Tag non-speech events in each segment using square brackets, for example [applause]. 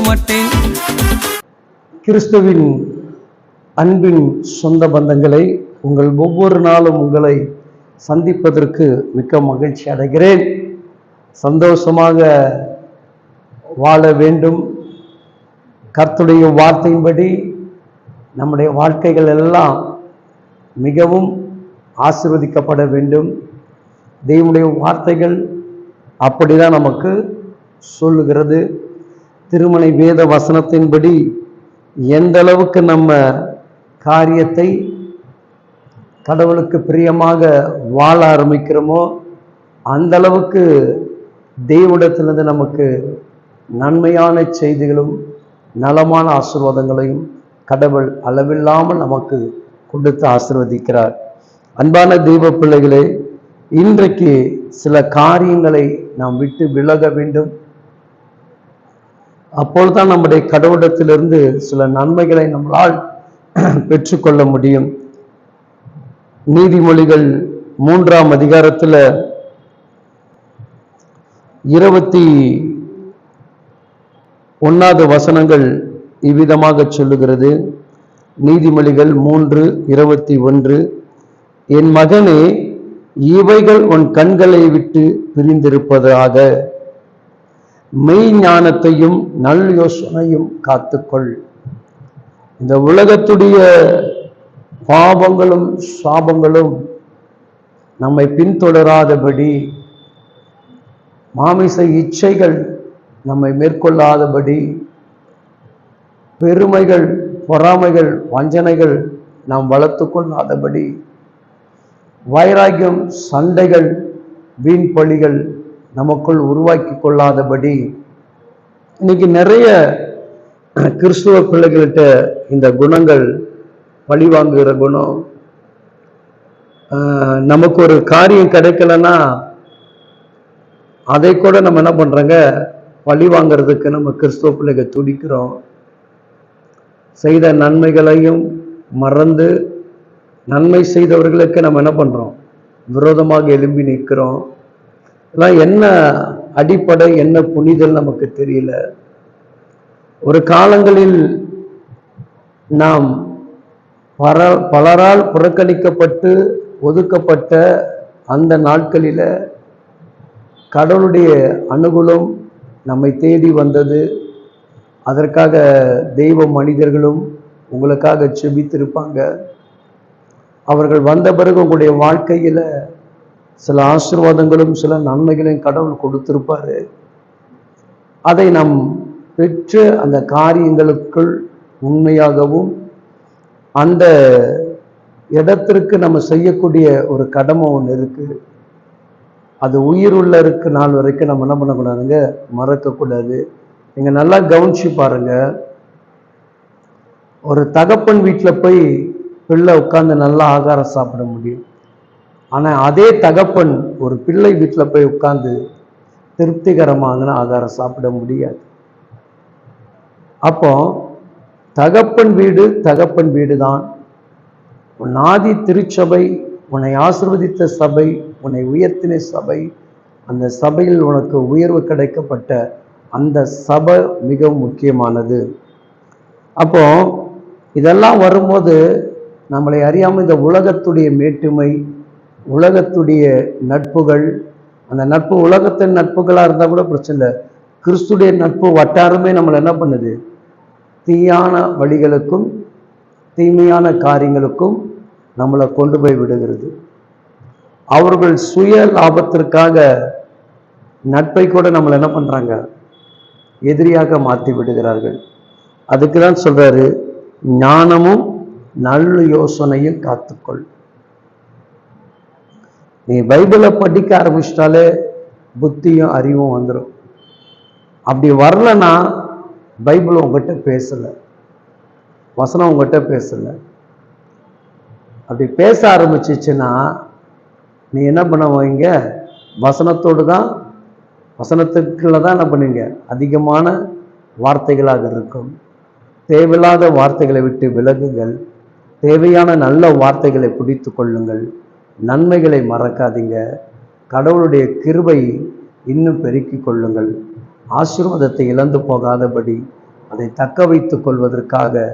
மாட்டேன் கிறிஸ்துவின் அன்பின் சொந்த பந்தங்களை உங்கள் ஒவ்வொரு நாளும் உங்களை சந்திப்பதற்கு மிக்க மகிழ்ச்சி அடைகிறேன். சந்தோஷமாக வாழ வேண்டும். கர்த்துடைய வார்த்தையின்படி நம்முடைய வாழ்க்கைகள் எல்லாம் மிகவும் ஆசிர்வதிக்கப்பட வேண்டும். தெய்வனுடைய வார்த்தைகள் அப்படிதான் நமக்கு சொல்லுகிறது. திருமலை வேத வசனத்தின்படி எந்த அளவுக்கு நம்ம காரியத்தை கடவுளுக்கு பிரியமாக வாழ ஆரம்பிக்கிறோமோ அந்த அளவுக்கு தெய்வடத்திலிருந்து நமக்கு நன்மையான செய்திகளும் நலமான ஆசீர்வாதங்களையும் கடவுள் அளவில்லாமல் நமக்கு கொடுத்து ஆசீர்வதிக்கிறார். அன்பான தெய்வ பிள்ளைகளே இன்றைக்கு சில காரியங்களை நாம் விட்டு விலக வேண்டும். அப்பொழுதுதான் நம்முடைய கடவுளத்திலிருந்து சில நன்மைகளை நம்மளால் [clears throat] பெற்றுக்கொள்ள முடியும். நீதிமொழிகள் மூன்றாம் அதிகாரத்தில் இருபத்தி ஒன்னாவது வசனங்கள் இவ்விதமாக சொல்லுகிறது. நீதிமொழிகள் மூன்று இருபத்தி ஒன்று. என் மகனே இவைகள் உன் கண்களை விட்டு பிரிந்திருப்பதாக. மெய் ஞானத்தையும் நல் யோசனையும் காத்துக்கொள். இந்த உலகத்துடைய பாவங்களும் சாபங்களும் நம்மை பின்தொடராதபடி மாமிச இச்சைகள் நம்மை மேற்கொள்ளாதபடி பெருமைகள் பொறாமைகள் வஞ்சனைகள் நாம் வளர்த்து கொள்ளாதபடி வைராக்கியம் சண்டைகள் வீண் பழிகள் நமக்குள் உருவாக்கி கொள்ளாதபடி இன்னைக்கு நிறைய கிறிஸ்துவ பிள்ளைகள்கிட்ட இந்த குணங்கள் பழிவாங்குகிற குணம் நமக்கு ஒரு காரியம் கிடைக்கலன்னா அதை கூட நம்ம என்ன பண்றோங்க? பழி வாங்குறதுக்கு நம்ம கிறிஸ்துவ பிள்ளைகள் துடிக்கிறோம். செய்த நன்மைகளையும் மறந்து நன்மை செய்தவர்களுக்கு நம்ம என்ன பண்றோம்? விரோதமாக எழும்பி நிற்கிறோம். இதெல்லாம் என்ன அடிப்படை என்ன புனிதல் நமக்கு தெரியல. ஒரு காலங்களில் நாம் பர பலரால் புறக்கணிக்கப்பட்டு ஒதுக்கப்பட்ட அந்த நாட்களில் கடவுளுடைய அனுகூலம் நம்மை தேடி வந்தது. அதற்காக தெய்வ மனிதர்களும் உங்களுக்காக செபித்திருப்பாங்க. அவர்கள் வந்த பிறகு உங்களுடைய வாழ்க்கையில் சில ஆசீர்வாதங்களும் சில நன்மைகளையும் கடவுள் கொடுத்திருப்பார். அதை நாம் பெற்று அந்த காரியங்களுக்குள் உண்மையாகவும் அந்த இடத்திற்கு நம்ம செய்யக்கூடிய ஒரு கடமை ஒன்று இருக்குது அது உயிர் உள்ள இருக்கு நாள் வரைக்கும் நம்ம என்ன பண்ணக்கூடாதுங்க? மறக்கக்கூடாது. நீங்கள் நல்லா கவனிச்சு பாருங்க. ஒரு தகப்பன் வீட்டில் போய் பிள்ளை உட்காந்து நல்லா ஆகாரம் சாப்பிட முடியும். ஆனால் அதே தகப்பன் ஒரு பிள்ளை வீட்டில் போய் உட்காந்து திருப்திகரமான ஆகாரம் சாப்பிட முடியாது. அப்போ தகப்பன் வீடு தகப்பன் வீடு தான் உன் ஆதி திருச்சபை உன்னை ஆசிர்வதித்த சபை உன்னை உயர்த்தின சபை அந்த சபையில் உனக்கு உயர்வு கிடைக்கப்பட்ட அந்த சபை மிகவும் முக்கியமானது. அப்போ இதெல்லாம் வரும்போது நம்மளை அறியாமல் இந்த உலகத்துடைய மேட்டுமை உலகத்துடைய நட்புகள் அந்த நட்பு உலகத்தின் நட்புகளாக இருந்தால் கூட பிரச்சனை இல்லை. கிறிஸ்துடைய நட்பு வட்டாரமே நம்மளை என்ன பண்ணுது? தீயான வழிகளுக்கும் தீமையான காரியங்களுக்கும் நம்மளை கொண்டு போய் விடுகிறது. அவர்கள் சுய லாபத்திற்காக நட்பை கூட நம்மளை என்ன பண்ணுறாங்க எதிரியாக மாற்றி விடுகிறார்கள். அதுக்கு தான் சொல்கிறாரு ஞானமும் நல்ல யோசனையும் காத்துக்கொள். நீ பைபிளை படிக்க ஆரம்பிச்சிட்டாலே புத்தியும் அறிவும் வந்துடும் அப்படி வரலன்னா பைபிள் உங்ககிட்ட பேசலை. வசனம் உங்ககிட்ட பேசலை. அப்படி பேச ஆரம்பிச்சிச்சுன்னா நீ என்ன பண்ணுவீங்க வசனத்தோடு தான் வசனத்துக்குள்ள தான் என்ன பண்ணுவீங்க? அதிகமான வார்த்தைகளாக இருக்கும். தேவையில்லாத வார்த்தைகளை விட்டு விலகுங்கள். தேவையான நல்ல வார்த்தைகளை பிடித்து கொள்ளுங்கள். நன்மைகளை மறக்காதீங்க. கடவுளுடைய கிருபை இன்னும் பெருக்கிக் கொள்ளுங்கள். ஆசீர்வாதத்தை இழந்து போகாதபடி அதை தக்க வைத்து கொள்வதற்காக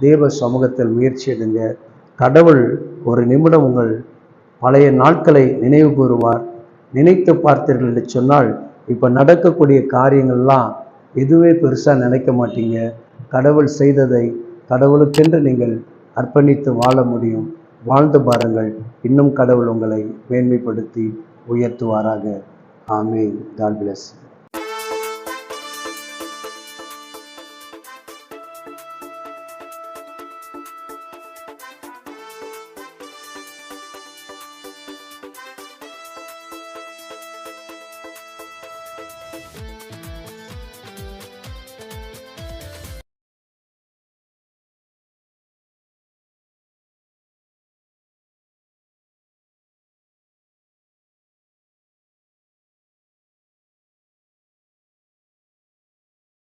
தேவ சமூகத்தில் முயற்சி எடுங்க. கடவுள் ஒரு நிமிடம் உங்கள் பழைய நாட்களை நினைவு கூறுவார். நினைத்து பார்த்தீர்கள் என்று சொன்னால் இப்போ நடக்கக்கூடிய காரியங்கள்லாம் எதுவே பெருசாக நினைக்க மாட்டீங்க. கடவுள் செய்ததை கடவுளுக்கென்று நீங்கள் அர்ப்பணித்து வாழ முடியும். வாழ்ந்து பாருங்கள். இன்னும் கடவுள் உங்களை மேன்மைப்படுத்தி உயர்த்துவாராக. ஆமே காட் பிளஸ்